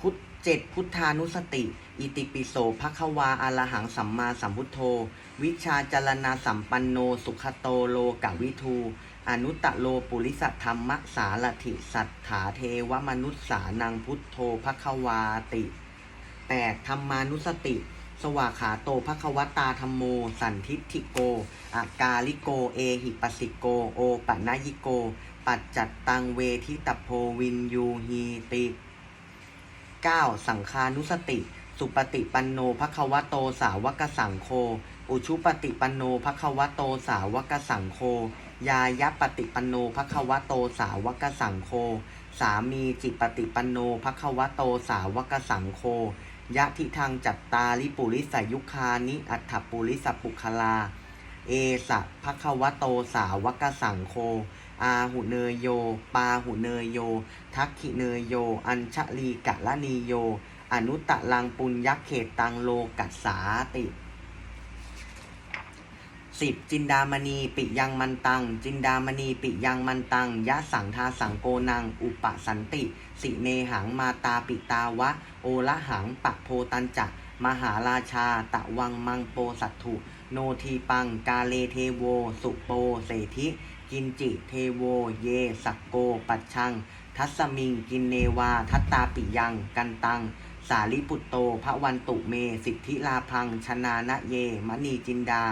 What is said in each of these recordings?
พุทธเจ็ดพุทธานุสติ อิติปิโสภควาอารหังสัมมาสัมพุทโธ วิชาจารณาสัมปันโน สุขโตโลกวิทู อนุตตะโลปุริสธรรมสารถิสัทธาเทวมนุษสานังพุทโธภควาติ 8. ธรรมานุสติ สวาขาโตภควตาธรรมโม สันทิฏฐิโก อากาลิโก เอหิปัสสิโก โอปะนายิโก ปัจจัตตังเวทิตโพวินยูฮีติ 9. สังคานุสติ สุปฏิปันโนภควโตสาวกสังโฆอุชุปฏิปันโนภควโตสาวกสังโฆยายะปฏิปันโนภควโตสาวกสังโฆสามีจิปฏิปันโนภควโตสาวกสังโฆยะทิทางจัตตาลิปุริสยุคานิอัฏฐปุริสปุคลา เอสะภควโตสาวกสังโฆ อาหุเนยโย ปาหุเนยโย ทักขิเนยโย อัญชลีกะละนีโย อนุตตะลังปุญยักเขตตังโลกัสสาติสิบจินดามณีปิยังมันตัง จินดามณีปิยังมันตังยะสังทาสังโกนัง อุปสันติ สิเนหังมาตาปิตาวะ โอละหังปะโพตันจักมหาราชา ตะวังมังโปสัตถุ โนทีปัง กาเลเทโว สุโปเศรษฐิ กินจิ เทโว เย สักโก ปัชชัง ทัสมิง กินเนวา ทัตตาปิยัง กันตัง สาลิปุตโต พระวันตุเม สิทธิลาพัง ชนานะเย มณีจินดา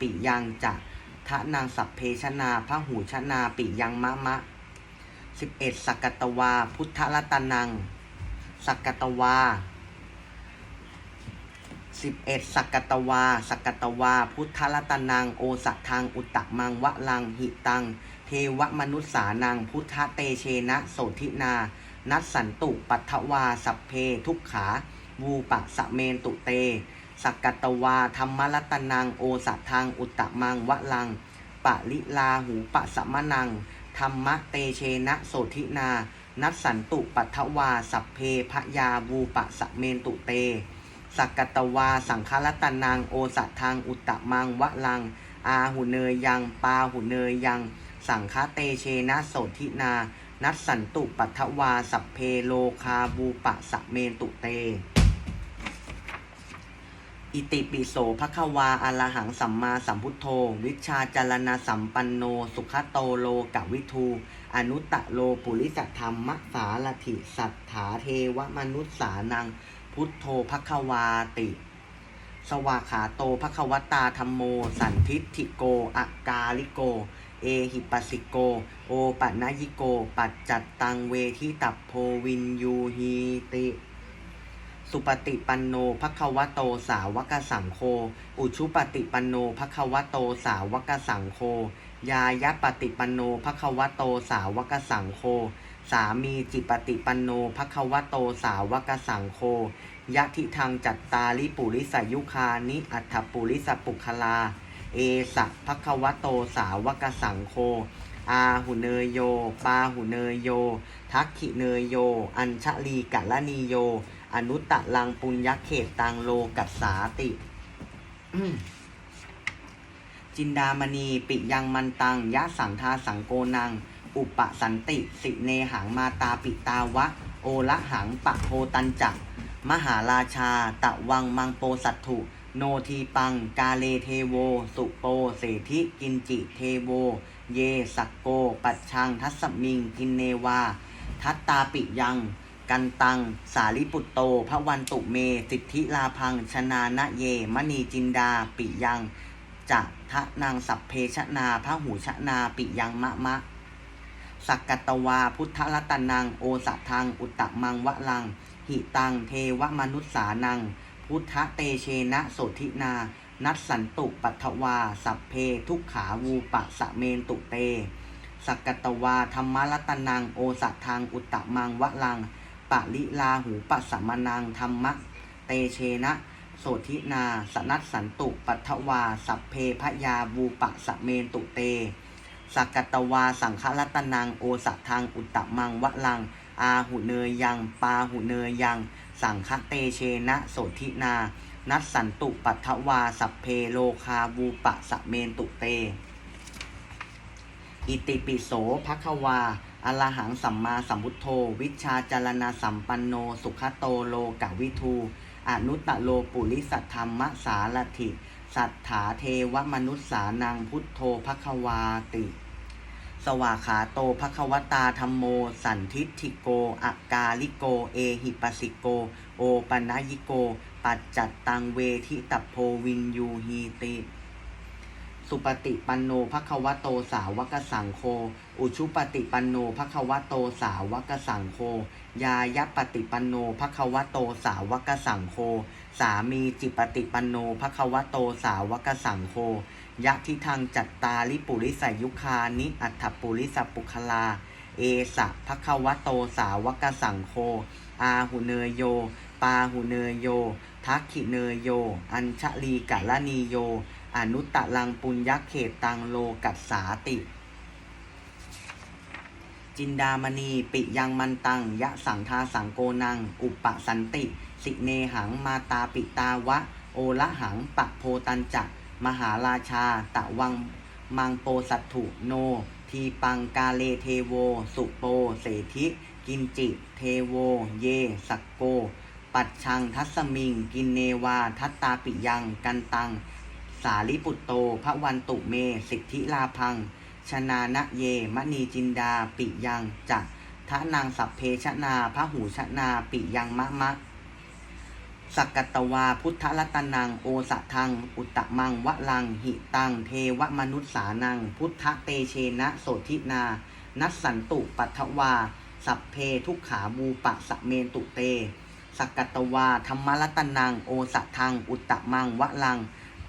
ปิยังจะทะนางสัพเพชนาพระหูชนา ปิยังมะมะสิบเอ็ดสักกตวา พุทธรัตนัง สักกตวา สิบเอ็ดสักกตวา สักกตวา พุทธรัตนัง โอสัทธัง อุตตะมังวะลัง หิตัง เทวมนุษสานัง พุทธเตเชนะ โสธินา นัสสันตุ ปัทวา สัพเพ ทุกขา วูปะสะเมนตุเต สักกตวา ธรรมรัตนัง โอสัทธัง อุตตะมังวะลัง ปะลิลาหูปะสะมะนัง ธรรมะเตเชนะ โสธินา นัสสันตุ ปัทวา สัพเพพยาวูปะสะเมนตุเต สักกตวา สังฆรัตนังโอสัทธังอุตตะมังวะลัง อาหุเนยยัง ปาหุเนยยัง สังฆเตเชนะโสธินา นัสสันตุปัทวา สัพเพโลคาบูปะสะเมนตุเต อิติปิโสภควาอรหังสัมมาสัมพุทโธ วิชาจารณสัมปันโน สุขโตโลกวิทูอนุตตะโลปุริสธรรมมัสสารถิ สัทธาเทวมนุษสานัง พุทโธภควาติ สวากขาโตภควตาธรรมโม สันทิฏฐิโกอากาลิโก เอหิปัสสิโก โอปะนายิโก ปัจจัตตังเวทิตัพโพวินยูฮีติสุปฏิปันโนภควโตสาวกสังโฆ อุชุปฏิปันโนภควโตสาวกสังโฆ ยายะปฏิปันโนภควโตสาวกสังโฆ สามีจิปฏิปันโนภควโตสาวกสังโฆยะทิทางจัตตาลิปุริสยุคานิอัฏฐปุริสปุคลา เอสะภควโตสาวกสังโฆอาหุเนยโย ปาหุเนยโย ทักขิเนยโย อัญชลีกะลนีโย อนุตตะลังปุญญเขตตังโลกัสสาติ จินดามณีปิยังมันตังยะสังทาสังโกนัง อุปสันติสิเนหังมาตาปิตาวะ โอละหังปะโพตันจักมหาราชา ตะวังมังโปสัตถุ โนทีปัง กาเลเทโว สุโปเศรษฐิกินจิเทโว เยสักโก ปัชชัง ทัสมิง กินเนวา ทัตตาปิยังกันตัง สาลิปุตโตพระวันตุเม สิทธิลาพัง ชนานะเย มณีจินดา ปิยังจะทะนางสัพเพชนาพระหูชนา ปิยังมะมะ สักกตวาพุทธรัตนัง โอสัทัง อุตตะมังวะลัง หิตัง เทวมนุษสานัง พุทธเตเชนะโสธินา นัสสันตุปัทวา สัพเพทุกขาวูปะสะเมนตุเต สักกตวาธรรมรัตนัง โอสัทัง อุตตะมังวะลัง ปะลิลาหูปัสสมนังธรรมะเตเชนะโสธินา สนัสสันตุปัทวา สัพเพพยาวูปะสะเมนตุเต สักกตวา สังฆรัตนัง โอสัทัง อุตตะมังวะลัง อาหุเนยยัง ปาหุเนยยัง สังฆเตเชนะโสธินา นัสสันตุปัทวา สัพเพโลคาวูปะสะเมนตุเต อิติปิโสภควาอรหังสัมมาสัมพุทโธ วิชาจารณสัมปันโน สุขโตโลกวิทูอนุตตโลปุริสัทธรรมสารถิ สัทธาเทวมนุษสานังพุทโธภควาติ สวาขาโตภควตาธรรมโม สันทิฏฐิโกอากาลิโก เอหิปัสสิโก โอปัญญิโก ปัจจัตตังเวทิตพโพวินยูฮีติ สุปฏิปันโนภควโตสาวกสังโฆ อุชุปฏิปันโนภควโตสาวกสังโฆ ยายปฏิปันโนภควโตสาวกสังโฆ สามีจิปฏิปันโนภควโตสาวกสังโฆ ยะทิทางจัตตาลิปุริสายุคานิ อัฏฐปุริสปุคลา เอสะภควโตสาวกสังโฆอาหุเนยโย ปาหุเนยโย ทักขิเนยโย อัญชลีกะลนีโย อนุตตะลังปุญญเขตตังโลกัสสาติ จินดามณีปิยังมันตัง ยะสังทาสังโกนัง อุปปสันติ สิเนหังมาตาปิตาวะ โอละหังปะโพตันจัก มหาราชา ตะวังมังโปสัตถุโน ทีปังกาเลเทโว สุโป เสธิ กินจิ เทโว เย สักโก ปัจชังทัสมิง กินเนวา ทัตตาปิยัง กันตัง สาลิปุตโต พระวันตุเม สิทธิลาพัง ชนานะเย มณีจินดา ปิยังจักทะนางสัพเพชนาพระหูชนา ปิยังมะมะ สักกตวาพุทธรัตนังโอสะทัง อุตตมังวะลัง หิตัง เทวมนุษสานัง พุทธเตเชนะโสทินา นัสสันตุปัทวา สัพเพทุกขาบูปะสะเมนตุเต สักกตวาธรรมรัตนังโอสะทัง อุตตมังวะลัง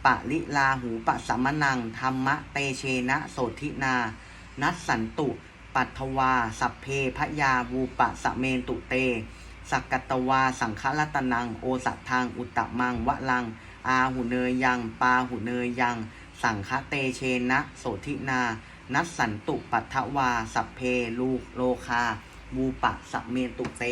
ปะลิลาหูปะสัมมนังธรรมะเตเชนะโสทินา นัสสันตุปัทวา สัพเพพยาวูปะสะเมนตุเต สักกตวา สังฆรัตนัง โอสัตทางอุตตมัง วะลัง อาหุเนยยัง ปาหุเนยยัง สังฆเตเชนะ โสธินา นัสสันตุปัทวา สัพเพลูโลคาบูปะสะเมตุเต